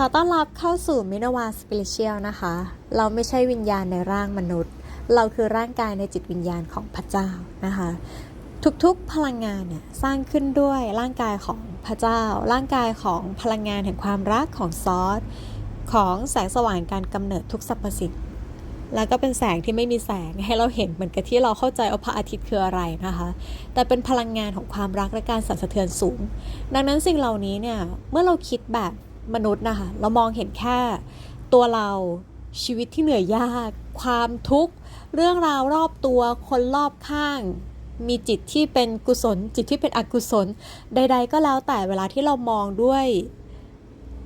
ขอต้อนรับเข้าสู่มินาวาสปิริเชียลนะคะ เราไม่ใช่วิญญาณในร่างมนุษย์ เราคือร่างกายในจิตวิญญาณของพระเจ้านะคะ ทุกๆพลังงานเนี่ยสร้างขึ้นด้วยร่างกายของพระเจ้า ร่างกายของพลังงานแห่งความรักของซอสของแสงสว่างการกำเนิดทุกสรรพสิ่งแล้วก็เป็นแสงที่ไม่มีแสงให้เราเห็นเหมือนกับที่เราเข้าใจว่าพระอาทิตย์คืออะไรนะคะ แต่เป็นพลังงานของความรักและการสั่นสะเทือนสูง ดังนั้นสิ่งเหล่านี้เนี่ยเมื่อเราคิดแบบ มนุษย์นะคะ เรามองเห็นแค่ตัวเราชีวิตที่เหนื่อยยาก ความทุกข์ เรื่องราวรอบตัวคนรอบข้าง มีจิตที่เป็นกุศล จิตที่เป็นอกุศล ใด ๆ ก็แล้วแต่เวลาที่เรามองด้วย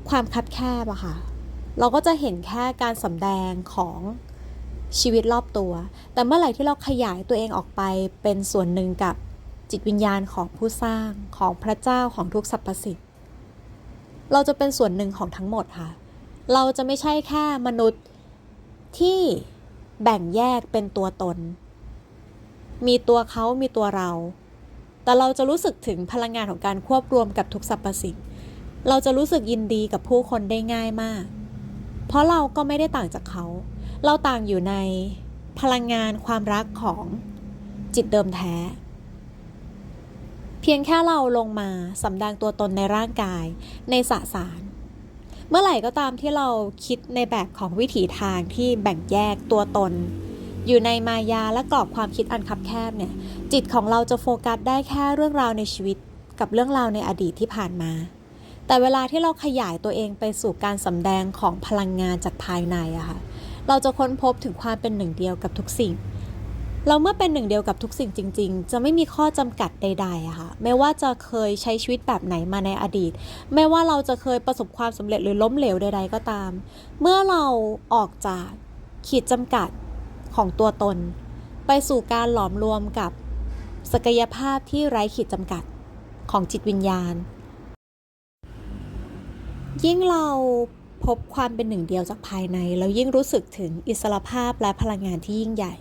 ความคับแคบอะค่ะ เราก็จะเห็นแค่การสำแดงของชีวิตรอบตัว แต่เมื่อไหร่ที่เราขยายตัวเองออกไปเป็นส่วนหนึ่งกับจิตวิญญาณของผู้สร้างของพระเจ้าของทุกสรรพสิ่ง เราจะเป็นส่วนหนึ่งของทั้งหมดค่ะ เราจะไม่ใช่แค่มนุษย์ที่แบ่งแยกเป็นตัวตน มีตัวเขามีตัวเรา แต่เราจะรู้สึกถึงพลังงานของการควบรวมกับทุกสรรพสิ่ง เราจะรู้สึกยินดีกับผู้คนได้ง่ายมาก เพราะเราก็ไม่ได้ต่างจากเขา เราต่างอยู่ในพลังงานความรักของจิตเดิมแท้ เพียงแค่เราลงมาสำแดงตัวตนในร่างกาย ในสสาร เมื่อไหร่ก็ตามที่เราคิดในแบบของวิถีทางที่แบ่งแยกตัวตน อยู่ในมายาและกรอบความคิดอันคับแคบเนี่ย จิตของเราจะโฟกัสได้แค่เรื่องราวในชีวิต กับเรื่องราวในอดีตที่ผ่านมา แต่เวลาที่เราขยายตัวเองไปสู่การสำแดงของพลังงานจากภายในอะค่ะเราจะค้นพบถึงความเป็นหนึ่งเดียวกับทุกสิ่ง เราเมื่อเป็นหนึ่งเดียวกับทุกสิ่งจริง ๆ จะไม่มีข้อจำกัดใดๆอะค่ะไม่ว่าจะเคยใช้ชีวิตแบบไหนมาในอดีต ไม่ว่าเราจะเคยประสบความสำเร็จหรือล้มเหลวใด ๆ ก็ตาม เมื่อเราออกจากขีดจำกัดของตัวตน ไปสู่การหลอมรวมกับศักยภาพที่ไร้ขีดจำกัดของจิตวิญญาณ ยิ่งเราพบความเป็นหนึ่งเดียวจากภายในเรายิ่งรู้สึกถึงอิสรภาพและพลังงานที่ยิ่งใหญ่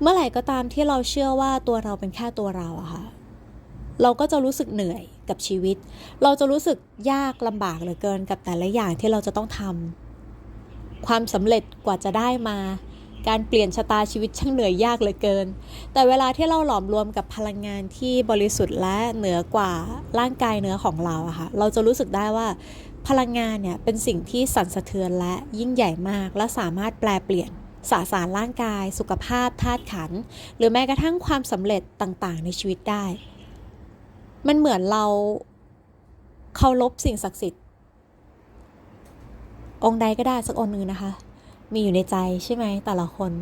เมื่อไหร่ก็ตามที่เราเชื่อว่าตัวเราเป็นแค่ตัวเราอะค่ะ เราก็จะรู้สึกเหนื่อยกับชีวิต เราจะรู้สึกยากลำบากเหลือเกินกับแต่ละอย่างที่เราจะต้องทำความสำเร็จกว่าจะได้มา การเปลี่ยนชะตาชีวิตช่างเหนื่อยยากเหลือเกิน แต่เวลาที่เราหลอมรวมกับพลังงานที่บริสุทธิ์และเหนือกว่าร่างกายเนื้อของเราอะค่ะ เราจะรู้สึกได้ว่าพลังงานเนี่ยเป็นสิ่งที่สั่นสะเทือนและยิ่งใหญ่มาก และสามารถแปลเปลี่ยน สาสารร่างกาย สุขภาพธาตุขัน หรือแม้กระทั่งความสำเร็จต่างๆ ในชีวิตได้ มันเหมือนเราเคารพสิ่งศักดิ์สิทธิ์ องค์ใดก็ได้สักองค์หนึ่งนะคะ มีอยู่ในใจใช่ไหมแต่ละคน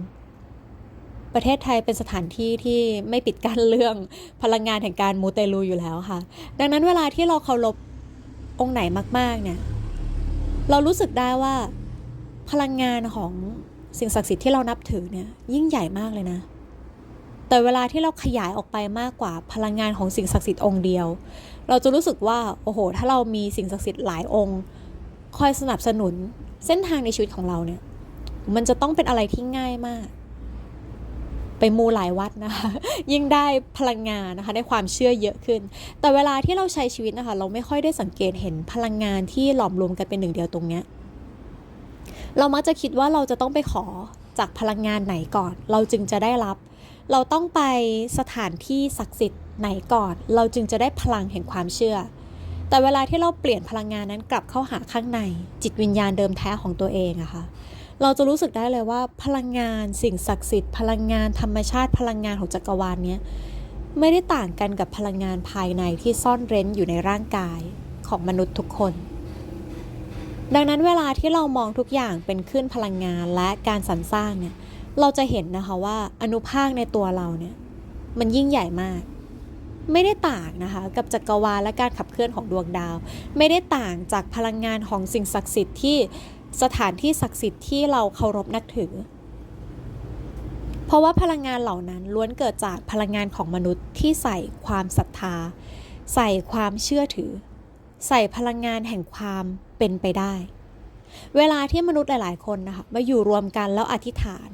ประเทศไทยเป็นสถานที่ที่ไม่ปิดกั้นเรื่องพลังงานแห่งการมูเตลูอยู่แล้วค่ะ ดังนั้นเวลาที่เราเคารพองค์ไหนมาก ๆ เนี่ย เรารู้สึกได้ว่าพลังงานของ สิ่งศักดิ์สิทธิ์ที่เรานับถือเนี่ยยิ่งใหญ่มากเลยนะ แต่เวลาที่เราขยายออกไปมากกว่าพลังงานของสิ่งศักดิ์สิทธิ์องค์เดียว เราจะรู้สึกว่าโอ้โห ถ้าเรามีสิ่งศักดิ์สิทธิ์หลายองค์ คอยสนับสนุนเส้นทางในชีวิตของเราเนี่ย มันจะต้องเป็นอะไรที่ง่ายมาก ไปมูหลายวัดนะคะ ยิ่งได้พลังงานนะคะ ได้ความเชื่อเยอะขึ้น แต่เวลาที่เราใช้ชีวิตนะคะ เราไม่ค่อยได้สังเกตเห็นพลังงานที่หลอมรวมกันเป็นหนึ่งเดียวตรงเนี้ย เรามักจะคิดว่าเราจะต้องไปขอจากพลังงานไหนก่อน เราจึงจะได้รับ เราต้องไปสถานที่ศักดิ์สิทธิ์ไหนก่อน เราจึงจะได้พลังแห่งความเชื่อ แต่เวลาที่เราเปลี่ยนพลังงานนั้นกลับเข้าหาข้างใน จิตวิญญาณเดิมแท้ของตัวเองอะค่ะเราจะรู้สึกได้เลยว่าพลังงานสิ่งศักดิ์สิทธิ์พลังงานธรรมชาติพลังงานของจักรวาลเนี้ยไม่ได้ต่างกันกับพลังงานภายในที่ซ่อนเร้นอยู่ในร่างกายของมนุษย์ทุกคน ดังนั้นเวลาที่เรามองทุกอย่างเป็นขึ้นพลังงานและการสรรสร้างเนี่ย เราจะเห็นนะคะว่าอนุภาคในตัวเราเนี่ย มันยิ่งใหญ่มาก ไม่ได้ต่างนะคะ กับจักรวาลและการขับเคลื่อนของดวงดาว ไม่ได้ต่างจากพลังงานของสิ่งศักดิ์สิทธิ์ที่สถานที่ศักดิ์สิทธิ์ที่เราเคารพนับถือ เพราะว่าพลังงานเหล่านั้นล้วนเกิดจากพลังงานของมนุษย์ที่ใส่ความศรัทธา ใส่ความเชื่อถือ ใส่พลังงานแห่งความเป็นไปได้ เวลาที่มนุษย์หลาย ๆ คนนะคะมาอยู่รวมกันแล้วอธิษฐาน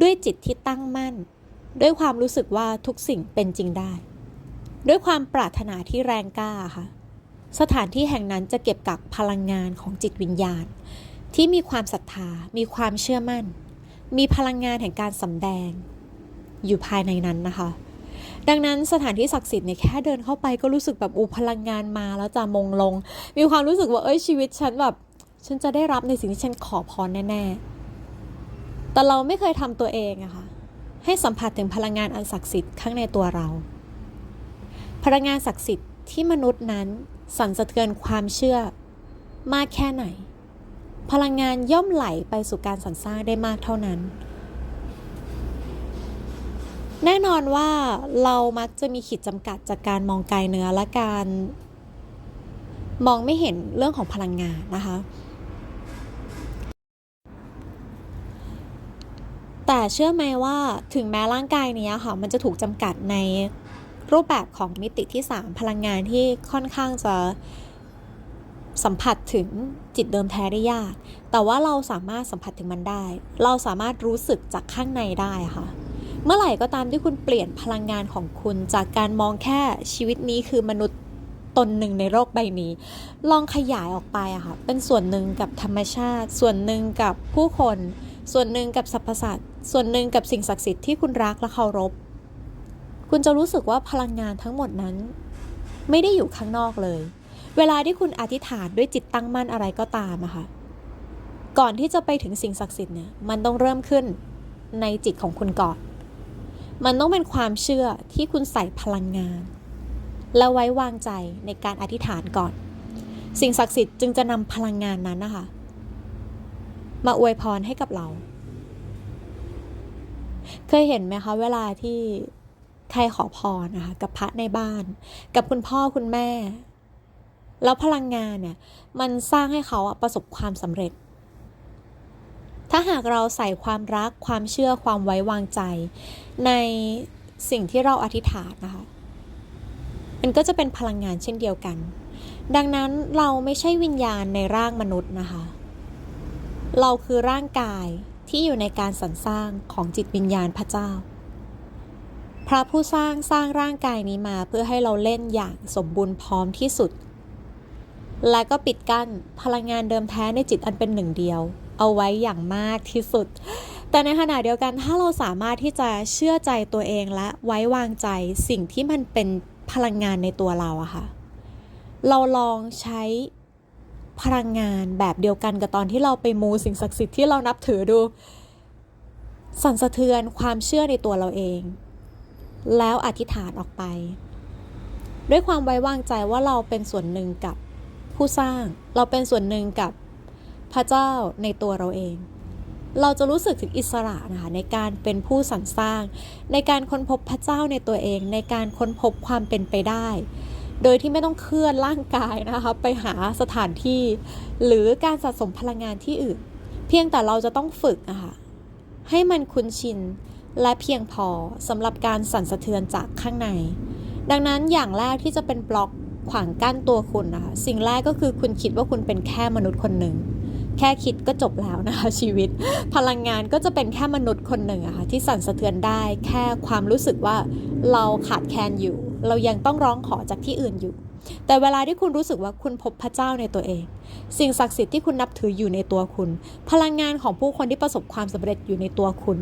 ด้วยจิตที่ตั้งมั่น ด้วยความรู้สึกว่าทุกสิ่งเป็นจริงได้ ด้วยความปรารถนาที่แรงกล้าค่ะ สถานที่แห่งนั้นจะเก็บกักพลังงานของจิตวิญญาณ ที่มีความศรัทธา มีความเชื่อมั่น มีพลังงานแห่งการสำแดง อยู่ภายในนั้นนะคะ ดังนั้นสถานที่ศักดิ์สิทธิ์เนี่ยแค่เดินเข้าไปก็รู้สึกแบบอูพลังงานมาแล้วจะมงลง มีความรู้สึกว่าเอ้ยชีวิตฉันแบบ ฉันจะได้รับในสิ่งที่ฉันขอพรแน่ๆ แต่เราไม่เคยทำตัวเองอะค่ะให้สัมผัสถึงพลังงานอันศักดิ์สิทธิ์ข้างในตัวเรา พลังงานศักดิ์สิทธิ์ที่มนุษย์นั้นสั่นสะเทือนความเชื่อมากแค่ไหน พลังงานย่อมไหลไปสู่การสรรสร้างได้มากเท่านั้น แน่นอนว่าเรามักจะมีขีดจำกัดจากการมองไกลเนื้อและการมองไม่เห็นเรื่องของพลังงานนะคะ แต่เชื่อไหมว่าถึงแม้ร่างกายนี้ค่ะ มันจะถูกจำกัดในรูปแบบของมิติที่ 3 พลังงานที่ค่อนข้างจะสัมผัสถึงจิตเดิมแท้ได้ยาก แต่ว่าเราสามารถสัมผัสถึงมันได้ เราสามารถรู้สึกจากข้างในได้ค่ะ เมื่อไหร่ก็ตามที่คุณเปลี่ยนพลังงานของคุณ จากการมองแค่ชีวิตนี้คือมนุษย์ตนหนึ่งในโลกใบนี้ ลองขยายออกไปอะค่ะ เป็นส่วนหนึ่งกับธรรมชาติ ส่วนหนึ่งกับผู้คน ส่วนหนึ่งกับสรรพสัตว์ ส่วนหนึ่งกับสิ่งศักดิ์สิทธิ์ที่คุณรักและเคารพ คุณจะรู้สึกว่าพลังงานทั้งหมดนั้น ไม่ได้อยู่ข้างนอกเลย เวลาที่คุณอธิษฐานด้วยจิตตั้งมั่นอะไรก็ตามอะค่ะ ก่อนที่จะไปถึงสิ่งศักดิ์สิทธิ์เนี่ย มันต้องเริ่มขึ้นในจิตของคุณก่อน มันต้องเป็นความเชื่อที่คุณใส่พลังงาน และไว้วางใจในการอธิษฐานก่อน สิ่งศักดิ์สิทธิ์จึงจะนำพลังงานนั้นนะคะ มาอวยพรให้กับเรา เคยเห็นไหมคะ เวลาที่ใครขอพรนะคะกับพระในบ้าน กับคุณพ่อคุณแม่ แล้วพลังงานเนี่ย มันสร้างให้เขาประสบความสำเร็จ ถ้าหากเราใส่ความรักความเชื่อความไว้วางใจ ในสิ่งที่เราอธิษฐานนะคะ มันก็จะเป็นพลังงานเช่นเดียวกัน ดังนั้นเราไม่ใช่วิญญาณในร่างมนุษย์นะคะ เราคือร่างกายที่อยู่ในการสรรสร้างของจิตวิญญาณพระเจ้า พระผู้สร้างสร้างร่างกายนี้มาเพื่อให้เราเล่นอย่างสมบูรณ์พร้อมที่สุด และก็ปิดกั้นพลังงานเดิมแท้ในจิตอันเป็นหนึ่งเดียว เอาไว้อย่างมากที่สุด แต่ในขณะเดียวกันถ้าเราสามารถที่จะเชื่อใจตัวเองและไว้วางใจสิ่งที่มันเป็นพลังงานในตัวเราอะค่ะ เราลองใช้พลังงานแบบเดียวกันกับตอนที่เราไปมูสิ่งศักดิ์สิทธิ์ที่เรานับถือดู สั่นสะเทือนความเชื่อในตัวเราเอง แล้วอธิษฐานออกไป ด้วยความไว้วางใจว่าเราเป็นส่วนหนึ่งกับผู้สร้าง เราเป็นส่วนหนึ่งกับ พระเจ้าในตัวเราเอง เราจะรู้สึกถึงอิสระนะคะในการเป็นผู้สรรสร้าง ในการค้นพบพระเจ้าในตัวเอง ในการค้นพบความเป็นไปได้ โดยที่ไม่ต้องเคลื่อนร่างกายนะคะไปหาสถานที่ หรือการสะสมพลังงานที่อื่น เพียงแต่เราจะต้องฝึกอะคะให้มันคุ้นชินและเพียงพอสำหรับการสั่นสะเทือนจากข้างใน ดังนั้นอย่างแรกที่จะเป็นบล็อกขวางกั้นตัวคุณนะคะ สิ่งแรกก็คือคุณคิดว่าคุณเป็นแค่มนุษย์คนหนึ่ง แค่คิดก็จบแล้วนะคะชีวิต พลังงานก็จะเป็นแค่มนุษย์คนหนึ่งอะค่ะที่สั่นสะเทือนได้ แค่ความรู้สึกว่าเราขาดแคลนอยู่ เรายังต้องร้องขอจากที่อื่นอยู่ แต่เวลาที่คุณรู้สึกว่าคุณพบพระเจ้าในตัวเอง สิ่งศักดิ์สิทธิ์ที่คุณนับถืออยู่ในตัวคุณ พลังงานของผู้คนที่ประสบความสำเร็จอยู่ในตัวคุณ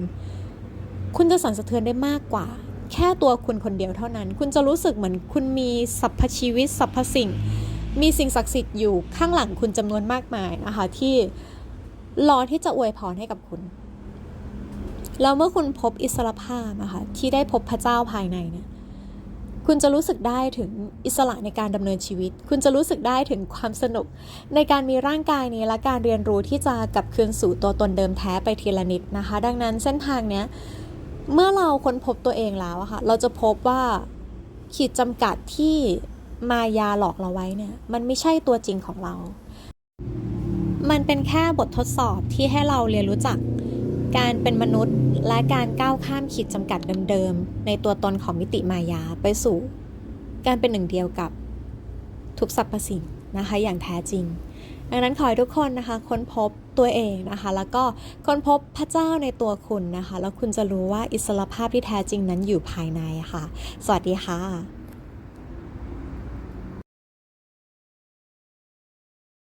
คุณจะสั่นสะเทือนได้มากกว่าแค่ตัวคุณคนเดียวเท่านั้น คุณจะรู้สึกเหมือนคุณมีสรรพชีวิตสรรพสิ่ง มีสิ่งศักดิ์สิทธิ์อยู่ข้างหลังคุณจำนวนมากมายนะคะ ที่รอที่จะอวยพรให้กับคุณ แล้วเมื่อคุณพบอิสรภาพนะคะที่ได้พบพระเจ้าภายในเนี่ยคุณจะรู้สึกได้ถึงอิสระในการดำเนินชีวิต คุณจะรู้สึกได้ถึงความสนุก ในการมีร่างกายนี้และการเรียนรู้ที่จะกลับคืนสู่ตัวตนเดิมแท้ไปทีละนิดนะคะ ดังนั้นเส้นทางเนี้ยเมื่อเราค้นพบตัวเองแล้วอะค่ะ เราจะพบว่าขีดจำกัดที่ มายาหลอกเราไว้เนี่ย มันไม่ใช่ตัวจริงของเรา มันเป็นแค่บททดสอบที่ให้เราเรียนรู้จัก การเป็นมนุษย์และการก้าวข้ามขีดจำกัดเดิมๆ ในตัวตนของมิติมายาไปสู่ การเป็นหนึ่งเดียวกับทุกสรรพสิ่งนะคะอย่างแท้จริง ดังนั้นขอให้ทุกคนนะคะค้นพบตัวเองนะคะ แล้วก็ค้นพบพระเจ้าในตัวคุณนะคะ แล้วคุณจะรู้ว่าอิสรภาพที่แท้จริงนั้นอยู่ภายในค่ะ สวัสดีค่ะ